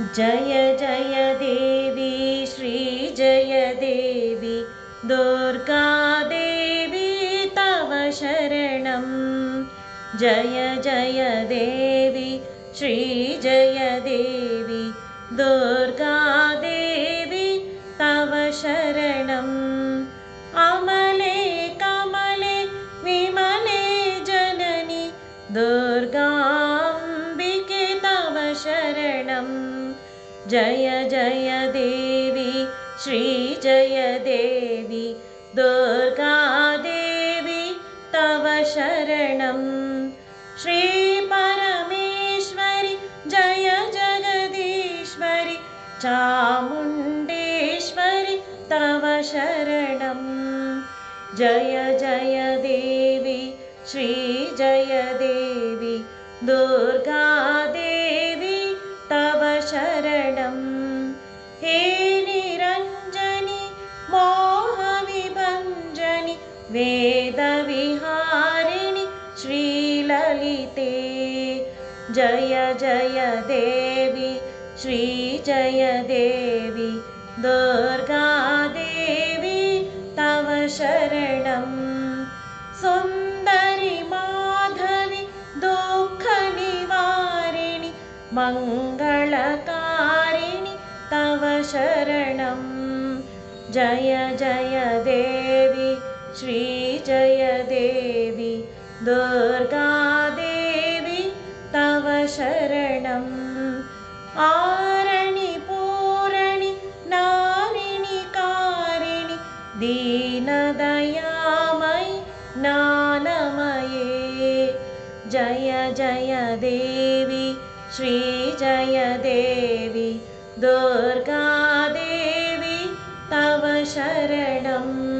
जय जय देवी श्रीजय देवी दुर्गादेवी तव शरणं। जय जय देवी श्रीजय देवी दुर्गादेवी तव शरणम् अमले जय जय देवी श्रीजय देवी दुर्गादेवी तव शरणं। श्रीपरमेश्वरि जय जगदीश्वरि चामुण्डेश्वरि तव शरणं। जय जय देवी श्रीजय देवी दुर्गादेवी वेदविहारिणि श्रीललिते। जय जय देवी श्रीजय देवी। दुर्गादेवी तव शरणम् सुन्दरि माधवि दुःखनिवारिणि मङ्गलकारिणि तव शरणं। जय जय देवी जय जयदे दुर्गादेवी तव शरणम्। आरणि पूरणि नारिणि कारिणि दीनदयामयि नानमये। जय जय देवि श्रीजयदेवी दुर्गादेवी तव शरणम्।